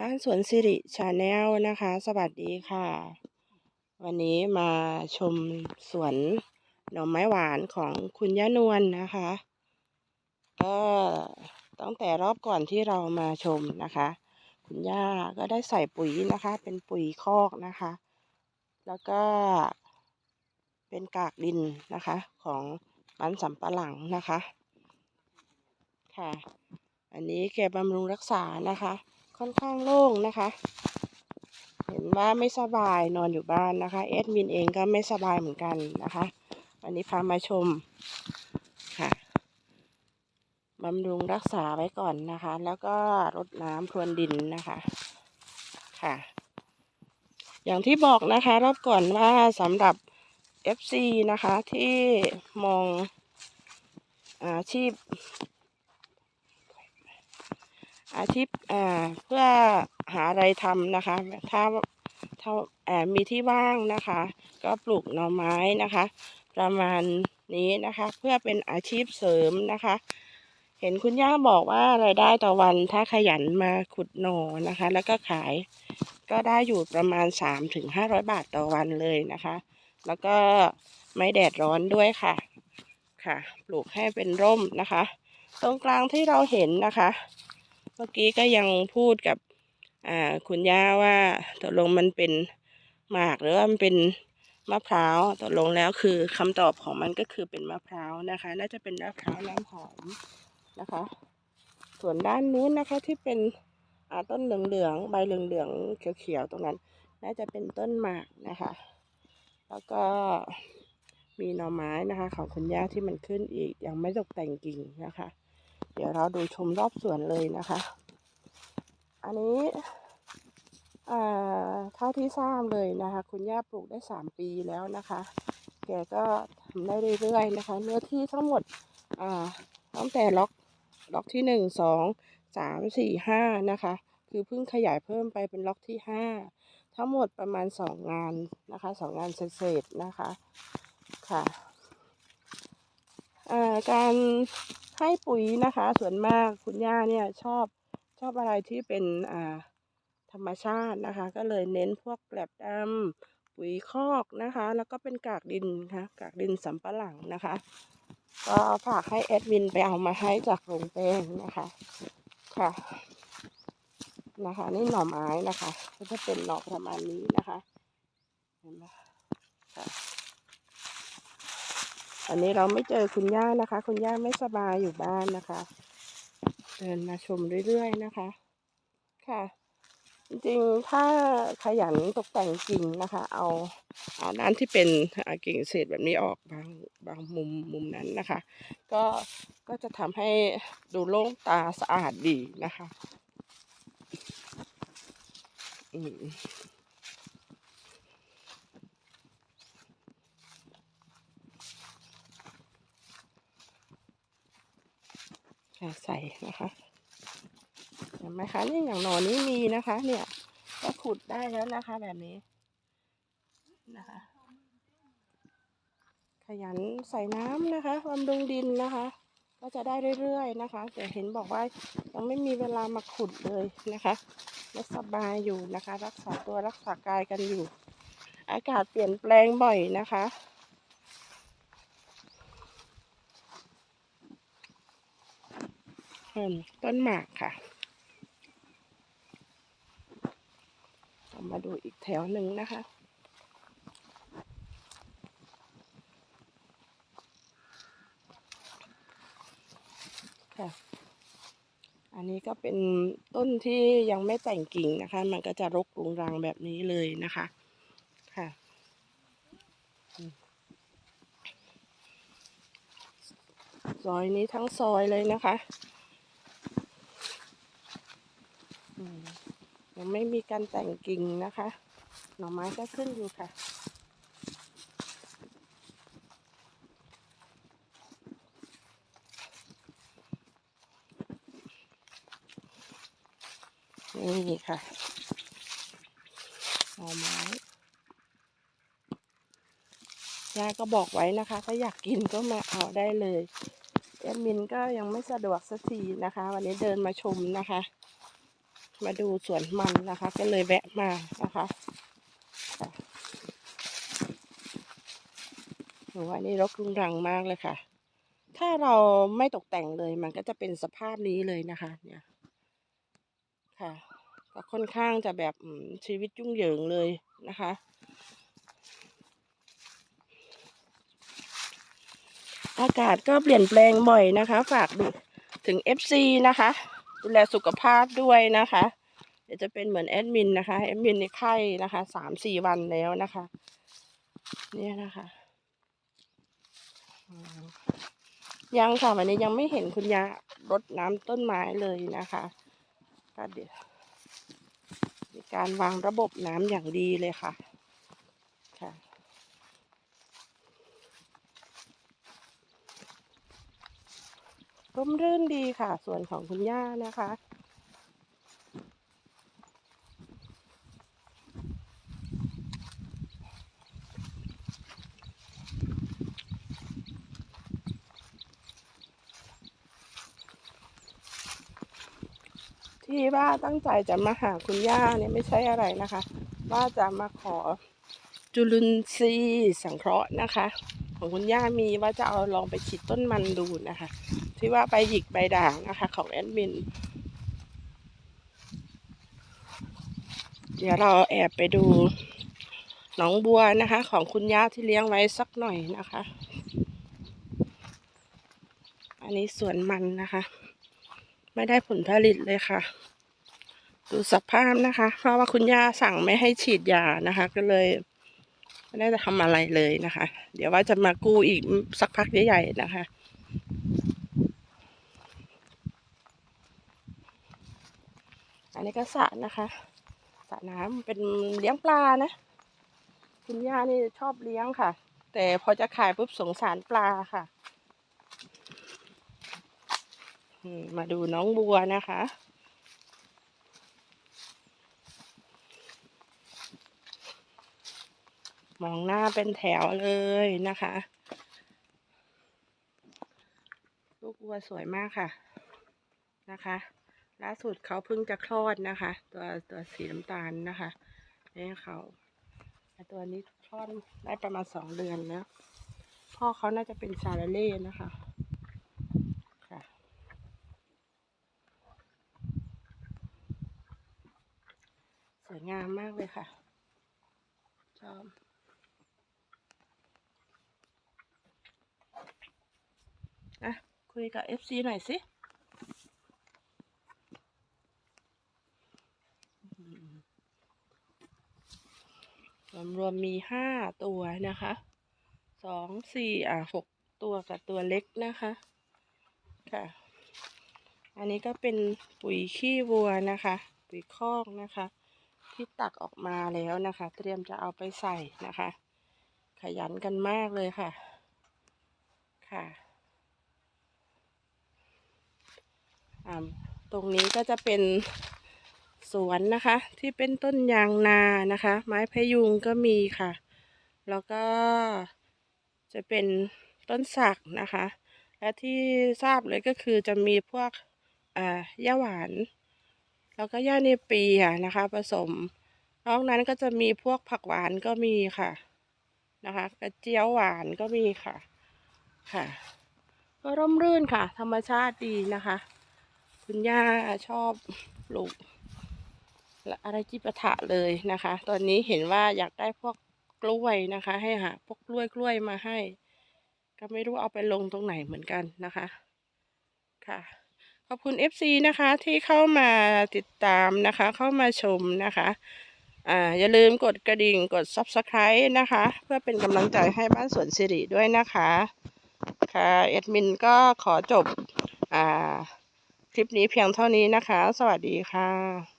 บ้านสวนสิริชาแนลนะคะ สวัสดีค่ะ วันนี้มาชมสวนหน่อไม้หวานของคุณย่านวลนะคะก็ตั้งแต่รอบก่อนที่เรามาชมนะคะ คุณย่าก็ได้ใส่ปุ๋ยนะคะ เป็นปุ๋ยคอกนะคะ แล้วก็เป็นกากดินนะคะ ของมันสำปะหลังนะคะค่ะ อันนี้แกบำรุงรักษานะคะ ค่อนข้างโล่งนะคะ เห็นว่าไม่สบายนอนอยู่บ้านนะคะเอดมินเองก็ไม่สบายเหมือนกันนะคะวันนี้พามาชมค่ะบำรุงรักษาไว้ก่อนนะคะ แล้วก็รดน้ำพรวนดินนะคะค่ะ อย่างที่บอกนะคะรอบก่อนว่าสำหรับ FC นะคะที่มองอาชีพ อาชีพอ่าเพื่อหาอะไรทำนะคะ ถ้าถ้าแอบมีที่ว่างนะคะ ก็ปลูกหน่อไม้นะคะ ประมาณนี้นะคะ เพื่อเป็นอาชีพเสริมนะคะ เห็นคุณย่าบอกว่ารายได้ต่อวันถ้าขยันมาขุดหน่อนะคะ แล้วก็ขายก็ได้อยู่ประมาณ3ถึง500 บาทต่อวันเลยนะคะ แล้วก็ไม่แดดร้อนด้วยค่ะค่ะ ปลูกให้เป็นร่มนะคะ ตรงกลางที่เราเห็นนะคะ เมื่อกี้ก็ยังพูดกับคุณย่าว่าตกลงมันเป็นหมากหรือว่ามันเป็นมะพร้าวตกลงแล้วคือคำตอบของมันก็คือเป็นมะพร้าวนะคะ น่าจะเป็นมะพร้าวน้ำหอมนะคะ ส่วนด้านนู้นนะคะที่เป็นต้นเหลืองๆใบเหลืองๆเขียวๆตรงนั้น น่าจะเป็นต้นหมากนะคะ แล้วก็มีหน่อไม้นะคะ ของคุณย่าที่มันขึ้นอีกยังไม่ตกแต่งกิ่งนะคะ เดี๋ยวเราดูชมรอบสวนเลยนะคะ อันนี้เท่าที่ทราบเลยนะคะ คุณย่าปลูกได้สามปีแล้วนะคะ แกก็ทำได้เรื่อยๆนะคะ เนื้อที่ทั้งหมดตั้งแต่ล็อกล็อกที่หนึ่งสองสามสี่ห้านะคะ คือเพิ่งขยายเพิ่มไปเป็นล็อกที่ห้าทั้งหมดประมาณสองงานนะคะสองงานเศษๆนะคะค่ะการ ให้ปุ๋ยนะคะ ส่วนมากคุณย่าเนี่ยชอบชอบอะไรที่เป็นอ่าธรรมชาตินะคะ ก็เลยเน้นพวกแกลบดำปุ๋ยคอกนะคะ แล้วก็เป็นกากดินค่ะกากดินสำปะหลังนะคะ ก็ฝากให้แอดมินไปเอามาให้จากโรงแป้งนะคะค่ะนะคะ นี่หน่อไม้นะคะ ก็จะเป็นหน่อประมาณนี้นะคะเห็นไหมค่ะ อันนี้เราไม่เจอคุณย่านะคะ คุณย่าไม่สบายอยู่บ้านนะคะ เดินมาชมเรื่อยๆนะคะ ค่ะ จริงๆถ้าขยันตกแต่งกิ่งนะคะ เอาเอาด้านที่เป็นกิ่งเศษแบบนี้ออกบางบางมุมมุมนั้นนะคะ ก็ก็จะทำให้ดูโล่งตาสะอาดดีนะคะ อืม ใส่นะคะเห็นไหมคะนี่อย่างหนอนนี้มีนะคะ เนี่ย ก็ขุดได้แล้วนะคะ แบบนี้นะคะ ขยันใส่น้ำนะคะบำรุงดินนะคะ ก็จะได้เรื่อยๆนะคะ แต่เห็นบอกว่ายังไม่มีเวลามาขุดเลยนะคะไม่สบายอยู่นะคะ รักษาตัวรักษากายกันอยู่ อากาศเปลี่ยนแปลงบ่อยนะคะ อืมต้นหมากค่ะเรามาดูอีกแถวหนึ่งนะคะ ค่ะ อันนี้ก็เป็นต้นที่ยังไม่แต่งกิ่งนะคะ มันก็จะรกรุงรังแบบนี้เลยนะคะ ค่ะซอยนี้ทั้งซอยเลยนะคะอืม ยังไม่มีการแต่งกิ่งนะคะ หน่อไม้ก็ขึ้นอยู่ค่ะ นี่ค่ะหน่อไม้ย่าก็บอกไว้นะคะ ถ้าอยากกินก็มาเอาได้เลยแอดมินก็ยังไม่สะดวกสักทีนะคะ วันนี้เดินมาชมนะคะ มาดูสวนมันนะคะ ก็เลยแวะมานะคะค่ะโหอันนี้รกรุงรังมากเลยค่ะ ถ้าเราไม่ตกแต่งเลยมันก็จะเป็นสภาพนี้เลยนะคะ เนี่ย ค่ะก็ค่อนข้างจะแบบชีวิตยุ่งเหยิงเลยนะคะ อากาศก็เปลี่ยนแปลงบ่อยนะคะ ฝากดูถึง FC นะคะ ดูแลสุขภาพด้วยนะคะ เดี๋ยวจะเป็นเหมือนแอดมินนะคะแอดมินในไข้นะคะสามสี่วันแล้วนะคะ เนี่ยนะคะยังค่ะวันนี้ยังไม่เห็นคุณยารดน้ำต้นไม้เลยนะคะก็เดี๋ยวมีการวางระบบน้ำอย่างดีเลยค่ะ ร่มรื่นดีค่ะ ส่วนของคุณย่านะคะ ที่ว่าตั้งใจจะมาหาคุณย่าเนี่ยไม่ใช่อะไรนะคะ ว่าจะมาขอจุลินทรีย์สังเคราะห์นะคะ ของคุณย่ามีว่าจะเอาลองไปฉีดต้นมันดูนะคะ ที่ว่าใบหยิกใบด่างนะคะ ของแอดมิน เดี๋ยวเราแอบไปดูหนองบัวนะคะ ของคุณย่าที่เลี้ยงไว้สักหน่อยนะคะ อันนี้สวนมันนะคะ ไม่ได้ผลผลิตเลยค่ะ ดูสภาพนะคะ เพราะว่าคุณย่าสั่งไม่ให้ฉีดยานะคะ ก็เลย ไม่ได้จะทำอะไรเลยนะคะ เดี๋ยวว่าจะมากู้อีกสักพักใหญ่ๆนะคะอันนี้ก็สระนะคะสระน้ำเป็นเลี้ยงปลานะ คุณย่านี่ชอบเลี้ยงค่ะ แต่พอจะขายปุ๊บสงสารปลาค่ะ มาดูน้องบัวนะคะ มองหน้าเป็นแถวเลยนะคะ ลูกวัวสวยมากค่ะนะคะ ล่าสุดเขาเพิ่งจะคลอดนะคะ ตัวตัวสีน้ำตาลนะคะนี่เขาตัวนี้คลอดได้ประมาณสองเดือนแล้วพ่อเขาน่าจะเป็นชาลาเล่นะคะค่ะ สวยงามมากเลยค่ะ ชอบ อะ คุยกับ FC หน่อยสิรวมรวมๆมีห้าตัวนะคะสองสี่อะหกตัวกับตัวเล็กนะคะค่ะ อันนี้ก็เป็นปุ๋ยขี้วัวนะคะ ปุ๋ยคอกนะคะ ที่ตักออกมาแล้วนะคะ เตรียมจะเอาไปใส่นะคะ ขยันกันมากเลยค่ะ ค่ะ อ่า ตรงนี้ก็จะเป็นสวนนะคะ ที่เป็นต้นยางนานะคะ ไม้พยุงก็มีค่ะ แล้วก็จะเป็นต้นสักนะคะ และที่ทราบเลยก็คือจะมีพวกอ่าหญ้าหวาน แล้วก็หญ้าเนปีอะนะคะ ผสมนอกนั้นก็จะมีพวกผักหวานก็มีค่ะนะคะกระเจียวหวานก็มีค่ะค่ะ ก็ร่มรื่นค่ะ ธรรมชาติดีนะคะ คุณย่าชอบปลูกและอะไรจิปาถะเลยนะคะ ตอนนี้เห็นว่าอยากได้พวกกล้วยนะคะ ให้หาพวกกล้วยกล้วยมาให้ ก็ไม่รู้เอาไปลงตรงไหนเหมือนกันนะคะค่ะ ขอบคุณ FC นะคะที่เข้ามาติดตามนะคะ เข้ามาชมนะคะอ่าอย่าลืมกดกระดิ่งกด Subscribe นะคะ เพื่อเป็นกำลังใจให้บ้านสวนสิริด้วยนะคะ ค่ะเอ็ดมินก็ขอจบอ่า คลิปนี้เพียงเท่านี้นะคะ สวัสดีค่ะ